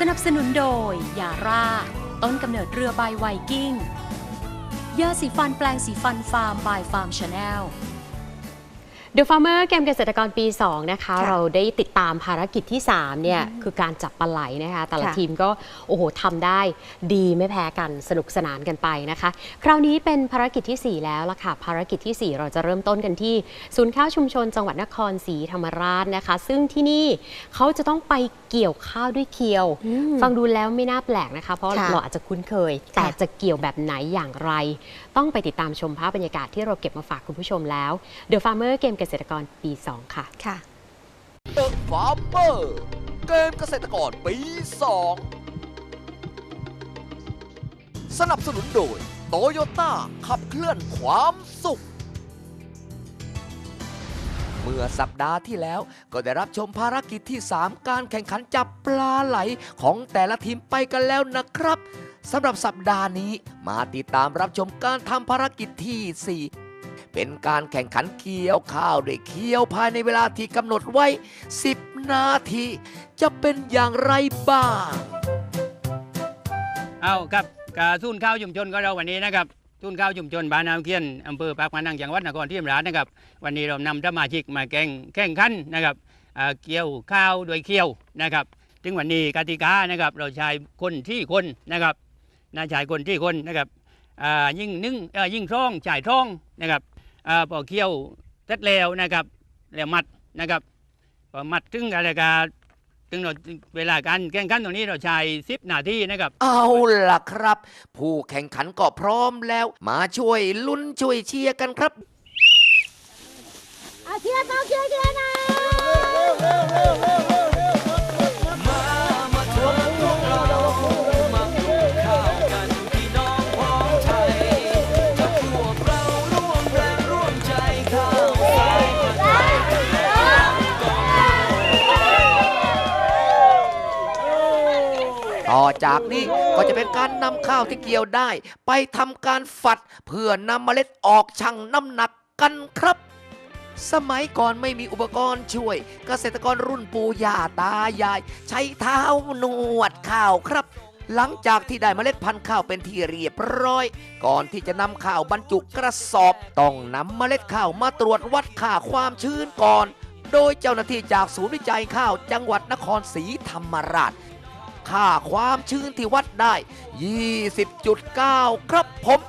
สนับสนุนโดย ยาร่า ต้นกำเนิดเรือใบไวกิ้งยาสีฟันแปลงสีฟันฟาร์มบายฟาร์มชาแนล The Farmer เกมเกษตรกรปี 2 นะคะค่ะเราได้ติดตามภารกิจที่ 3 เนี่ย คือการจับปลาไหลนะคะ แต่ละค่ะทีมก็ โอ้โหทำได้ดีไม่แพ้กันสนุกสนานกันไปนะคะ คราวนี้เป็นภารกิจทีสี่4 แล้วล่ะค่ะ ภารกิจทีสี่ 4 เราจะเริ่มต้นกันที่ ศูนย์ข้าวชุมชนจังหวัดนครศรีธรรมราชนะคะ ซึ่งที่นี่เขาจะต้องไปเกี่ยวข้าวด้วยเคียวอืมฟังดูแล้วไม่น่าแปลกนะคะ เพราะค่ะเราอาจจะคุ้นเคย แต่ค่ะจะเกี่ยวแบบไหนอย่างไร ต้องไปติดตามชมภาพบรรยากาศที่เราเก็บมาฝากคุณผู้ชมแล้ว The Farmer เกมเกษตรกรปี 2 ค่ะค่ะเดอะฟาร์มเมอร์เกมเกษตรกรปี 2 สนับสนุนโดยโตโยต้าขับเคลื่อนความสุข เมื่อสัปดาห์ที่แล้วก็ได้รับชมภารกิจที่ 3 การแข่งขันจับปลาไหลของแต่ละทีมไปกันแล้วนะครับสำหรับสัปดาห์นี้มาติดตามรับชมการทำภารกิจที่ 4 เป็นการแข่งขันเกี่ยวข้าวด้วยเคี่ยวภายในเวลาที่กำหนดไว้ 10 นาที จะเป็นอย่างไรบ้าง เอาครับกาทุนข้าวชุมชนก็เราวันนี้นะครับทุนข้าวชุมชนบ้านน้ำเคียนอำเภอปากพนังจังหวัดนครศรีธรรมราชนะครับ วันนี้เรานำสมาชิกมาแข่งแข่งขันนะครับเกี่ยวข้าวโดยเคี่ยวนะครับถึงวันนี้กติกานะครับ เราใช้คนที่คนนะครับนาใช้คนที่คนนะครับอ่ายิ่งนึ่งอ่อยิ่งท่องจ่ายท่องนะครับ พอเคี่ยวเสร็จแล้วนะครับแล้วมัดนะครับพอมัดถึงอะไรกาถึงเราเวลาการแข่งขันตรงนี้เราใช้10นาทีนะครับ เอาล่ะครับ ผู้แข่งขันก็พร้อมแล้ว มาช่วยลุ้นช่วยเชียร์กันครับต่อ จากนี้ก็จะเป็นการนำข้าวที่เกี่ยวได้ ไปทำการฝัด เพื่อนำเมล็ดออกชั่งน้ำหนักกันครับสมัยก่อนไม่มีอุปกรณ์ช่วย เกษตรกรรุ่นปู่ย่าตายาย ใช้เท้านวดข้าวครับ หลังจากที่ได้เมล็ดพันธุ์ข้าวเป็นที่เรียบร้อย ก่อนที่จะนำข้าวบรรจุกระสอบ ต้องนำเมล็ดข้าวมาตรวจวัดค่าความชื้นก่อน โดยเจ้าหน้าที่จากศูนย์วิจัยข้าวจังหวัดนครศรีธรรมราช ค่าความชื้นที่วัดได้ 20.9 ครับผม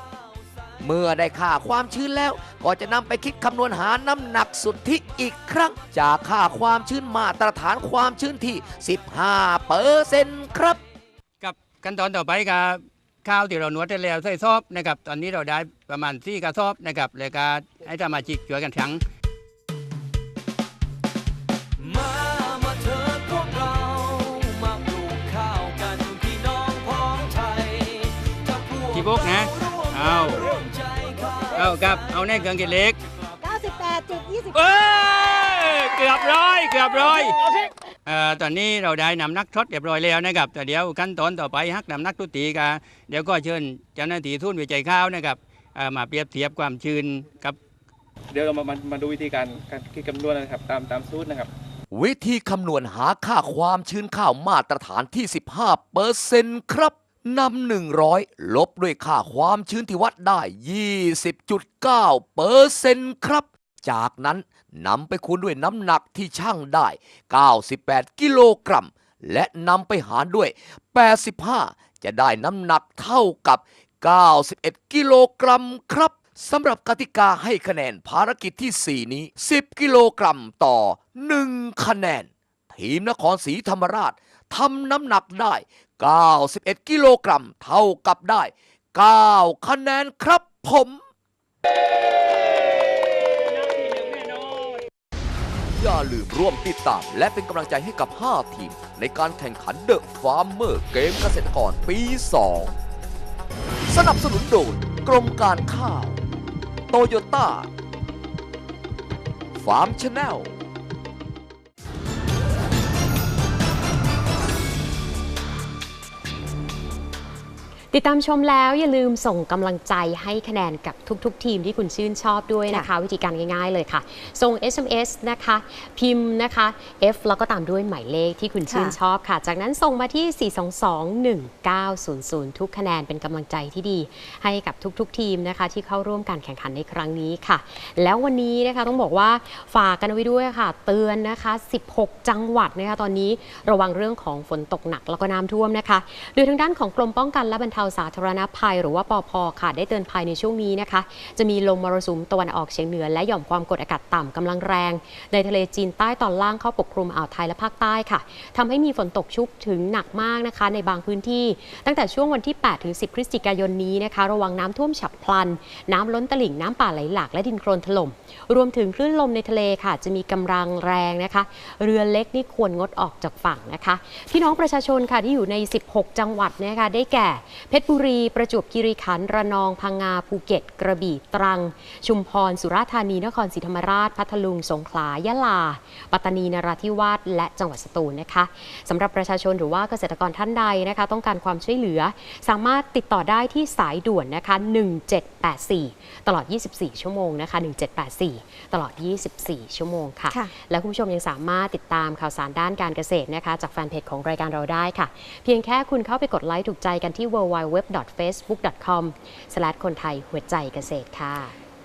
เมื่อได้ค่าความชื้นแล้ว ก็จะนำไปคิดคำนวณหาน้ำหนักสุทธิอีกครั้ง จากค่าความชื้นมาตรฐานความชื้นที่ 15เปอร์เซ็นต์ครับ กับขั้นตอนต่อไปกับข้าวที่เรานวดได้แล้วใส่ซอบนะครับ ตอนนี้เราได้ประมาณสี่กระสอบนะครับแล้วก็ให้สมาชิกช่วยกันทั้ง พวกที่พวกนะ เอาร่วมใจข้าวเอาครับ เอาแน่เครื่องกินเล็ก98.20เอ้ยเกือบร้อยเกือบร้อยเอ่อตอนนี้เราได้นำนักทดเรียบร้อยแล้วนะครับ แต่เดี๋ยวขั้นตอนต่อไปฮักนำนักตุตีกันเดี๋ยวก็เชิญเจ้าหน้าที่ทุนวิจัยข้าวนะครับเอ่อมาเปรียบเทียบความชื้นกับ เดี๋ยวเรามามามาดูวิธีการการคิดคำนวณนะครับตามตามสูตรนะครับ วิธีคำนวณหาค่าความชื้นข้าวมาตรฐานที่ 15เปอร์เซ็นต์ครับ นำ100ลบด้วยค่าความชื้นที่วัดได้ 20.9เปอร์เซ็นต์ครับ จากนั้นนำไปคูณด้วยน้ำหนักที่ช่างได้ 98 กิโลกรัม และนำไปหารด้วย 85 จะได้น้ำหนักเท่ากับ 91 กิโลกรัมครับสำหรับกติกาให้คะแนนภารกิจที่ 4 นี้ 10 กิโลกรัมต่อ 1 คะแนน ทีมนครศรีธรรมราชทำน้ำหนักได้ 91 กิโลกรัม เท่ากับได้ 9 คะแนนครับผมอย่าลืมร่วมติดตาม และเป็นกำลังใจให้กับ 5 ทีม ในการแข่งขันเดอะฟาร์มเมอร์เกมเกษตรกรปี 2 สนับสนุนโดยกรมการข้าว โตโยต้า ฟาร์มชาแนล ติดตามชมแล้วอย่าลืมส่งกำลังใจให้คะแนนกับทุก ๆ ทีมที่คุณชื่นชอบด้วยนะคะ วิธีการง่าย ๆ เลยค่ะ ส่ง SMS นะคะ พิมพ์นะคะ F แล้วก็ตามด้วยหมายเลขที่คุณชื่นชอบค่ะ จากนั้นส่งมาที่ 422-1900 ทุกคะแนนเป็นกำลังใจที่ดี ให้กับทุก ๆ ทีมนะคะ ที่เข้าร่วมการแข่งขันในครั้งนี้ค่ะ แล้ววันนี้นะคะต้องบอกว่าฝากกันไว้ด้วยค่ะ เตือนนะคะ 16 จังหวัดนะคะตอนนี้ระวังเรื่องของฝนตกหนักแล้วก็น้ำท่วมนะคะ โดยทางด้านของกรมป้องกันและบรรเทาสาธารณภัย หรือว่าปอพค่ะได้เตือนภัยในช่วงนี้นะคะ จะมีลมมรสุมตะวันออกเฉียงเหนือ และหย่อมความกดอากาศต่ำกำลังแรง ในทะเลจีนใต้ตอนล่างเข้าปกคลุมอ่าวไทยและภาคใต้ค่ะทำให้มีฝนตกชุกถึงหนักมากนะคะ ในบางพื้นที่ ตั้งแต่ช่วงวันที่8ถึง10 พฤศจิกายนนี้นะคะ ระวังน้ำท่วมฉับพลัน น้ำล้นตลิ่งน้ำป่าไหลหลากและดินโคลนถล่มรวมถึงคลื่นลมในทะเลค่ะ จะมีกำลังแรงนะคะ เรือเล็กนี่ควรงดออกจากฝั่งนะคะพี่น้องประชาชนค่ะที่อยู่ใน 16 จังหวัดนยคะได้แก่เพชรบุรี ประจวบคีรีขันธ์ระนอง พังงา ภูเก็ต กระบี่ ตรัง ชุมพร สุราษฎร์ธานี นครศรีธรรมราช พัทลุง สงขลา ยะลา ปัตตานี นราธิวาส และจังหวัดสตูลนะคะสำหรับประชาชนหรือว่าเกษตรกรท่านใดนะคะ ต้องการความช่วยเหลือ สามารถติดต่อได้ที่สายด่วนนะคะ 1784 ตลอด 24 ชั่วโมงนะคะ 1784 ตลอด 24 ชั่วโมงค่ะค่ะและคุณผู้ชมยังสามารถติดตามข่าวสารด้านการเกษตรนะคะ จากแฟนเพจของรายการเราได้ค่ะ เพียงแค่คุณเข้าไปกดไลค์ถูกใจกันที่ www.facebook.com คนไทยหัวใจเกษตรค่ะ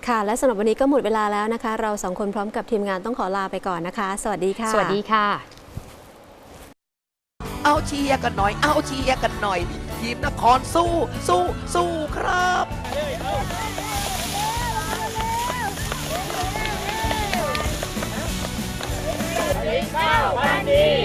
ค่ะ และสำหรับวันนี้ก็หมดเวลาแล้วนะคะ เราสองคนพร้อมกับทีมงานต้องขอลาไปก่อนนะคะ สวัสดีค่ะ สวัสดีค่ะ เอาเชียร์กันหน่อย เอาเชียร์กันหน่อย ทีมนครสู้ สู้ สู้ครับสวัสดีค่ะวันดี